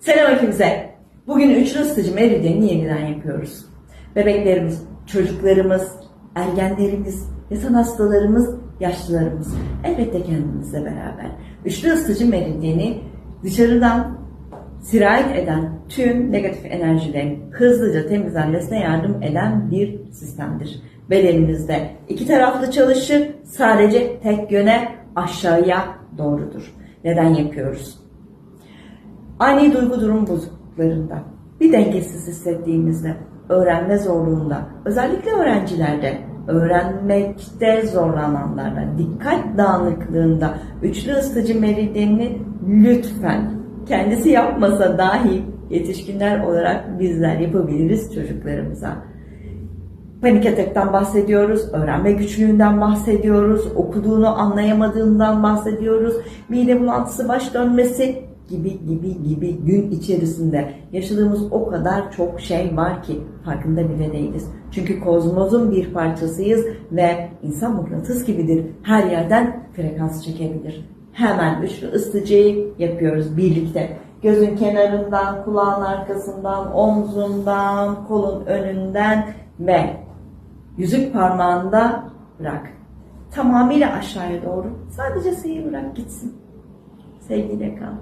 Selam hepinize. Bugün üçlü ısıtıcı meridyenini yeniden yapıyoruz. Bebeklerimiz, çocuklarımız, ergenlerimiz, insan hastalarımız, yaşlılarımız. Elbette kendimizle beraber. Üçlü ısıtıcı meridyeni dışarıdan sirayet eden tüm negatif enerjilerin hızlıca temizlenmesine yardım eden bir sistemdir. Bedenimizde iki taraflı çalışır, sadece tek yöne aşağıya doğrudur. Neden yapıyoruz? Ani duygu durum bozukluklarında, bir dengesiz hissettiğimizde, öğrenme zorluğunda, özellikle öğrencilerde, öğrenmekte zorlananlarda, dikkat dağınıklığında üçlü ısıtıcı meridyenini lütfen kendisi yapmasa dahi yetişkinler olarak bizler yapabiliriz çocuklarımıza. Panik ataktan bahsediyoruz, öğrenme güçlüğünden bahsediyoruz, okuduğunu anlayamadığından bahsediyoruz, mide bulantısı, baş dönmesi gibi gibi gibi gün içerisinde yaşadığımız o kadar çok şey var ki farkında bile değiliz. Çünkü kozmozun bir parçasıyız ve insan mıknatıs gibidir. Her yerden frekans çekebilir. Hemen üçlü ısıtıcıyı yapıyoruz birlikte. Gözün kenarından, kulağın arkasından, omzundan, kolun önünden ve yüzük parmağında bırak. Tamamıyla aşağıya doğru. Sadece seyir bırak gitsin. Sevgiyle kal.